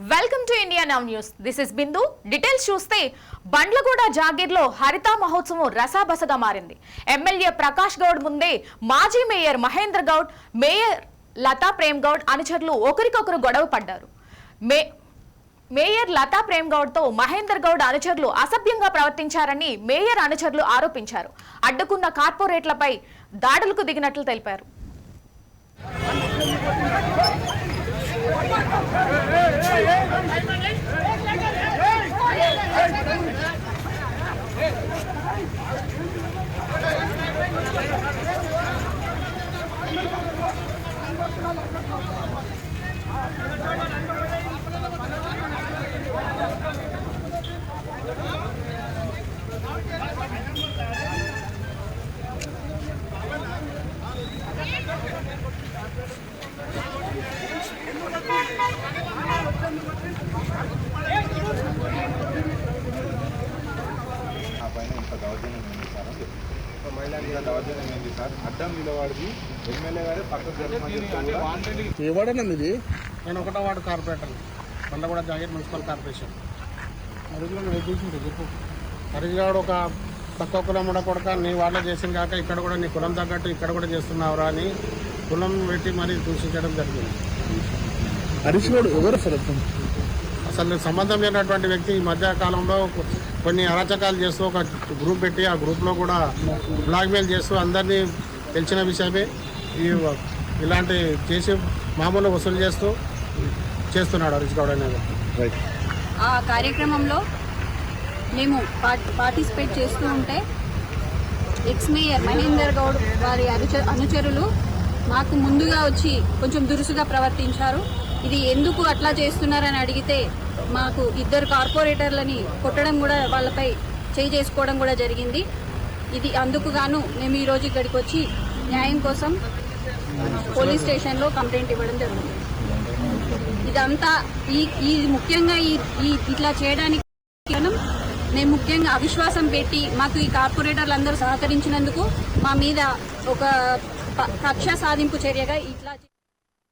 Welcome to India now news this is Bindu details చూస్తే బండ్లగూడ జాగీర్లో హరిత మహోత్సవం రసాబసగా మారింది. ఎమ్మెల్యే ప్రకాష్ గౌడ్ ముందే మాజీ మేయర్ మహేంద్ర గౌడ్ మేయర్ లతా ప్రేమ్ గౌడ్ అనుచరులు ఒకరికొకరు గొడవ పడ్డారు. మే మేయర్ లతా ప్రేమ్ గౌడ్తో మహేందర్ గౌడ్ అనుచరులు అసభ్యంగా ప్రవర్తించారని మేయర్ అనుచరులు ఆరోపించారు. అడ్డుకున్న కార్పొరేట్లపై దాడులకు దిగినట్లు తెలిపారు. Right. ఎవడన్నా మీది? నేను ఒకటో ward corporator. Bandaguda Jagir municipal corporation. హరిజ్లో నువ్వు చూసింటే చెప్పు. హరీష్ గారు ఒక తక్కువ కులం ఉండకూడక నీ వాళ్ళే చేసిన కాక ఇక్కడ కూడా నీ కులం తగ్గట్టు ఇక్కడ కూడా చేస్తున్నావురా అని కులం పెట్టి మరీ దూషించడం జరిగింది. హరీష్ గౌడ్ ఎవరు సార్ అతను? అసలు సంబంధం లేనటువంటి వ్యక్తి ఈ మధ్య కాలంలో కొన్ని అరాచకాలు చేస్తూ ఒక గ్రూప్ పెట్టి ఆ గ్రూప్లో కూడా బ్లాక్మెయిల్ చేస్తూ అందరినీ తెలిసిన విషయమే. ఈ ఇలాంటి చేసి మామూలు వసూలు చేస్తూ చేస్తున్నాడు హరీష్ గౌడ్ అనేది. రైట్ ఆ కార్యక్రమంలో మేము పార్ట్- పార్టిసిపేట్ చేస్తూ ఉంటే ఎక్స్ మేయర్ మహేందర్ గౌడ్ వారి అనుచ అనుచరులు మాకు ముందుగా వచ్చి కొంచెం దురుసుగా ప్రవర్తించారు. ఇది ఎందుకు అట్లా చేస్తున్నారని అడిగితే మాకు ఇద్దరు కార్పొరేటర్లని కొట్టడం కూడా వాళ్ళపై చేయి చేసుకోవడం కూడా జరిగింది. ఇది అందుకు గాను మేము ఈరోజు ఇక్కడికి వచ్చి న్యాయం కోసం పోలీస్ స్టేషన్లో కంప్లైంట్ ఇవ్వడం జరుగుతుంది. ఇదంతా ఈ ఈ ముఖ్యంగా ఈ ఇట్లా చేయడానికి కారణం మేము ముఖ్యంగా అవిశ్వాసం పెట్టి మాకు ఈ కార్పొరేటర్లు అందరూ సహకరించినందుకు మా మీద ఒక కక్ష సాధింపు చర్యగా ఇట్లా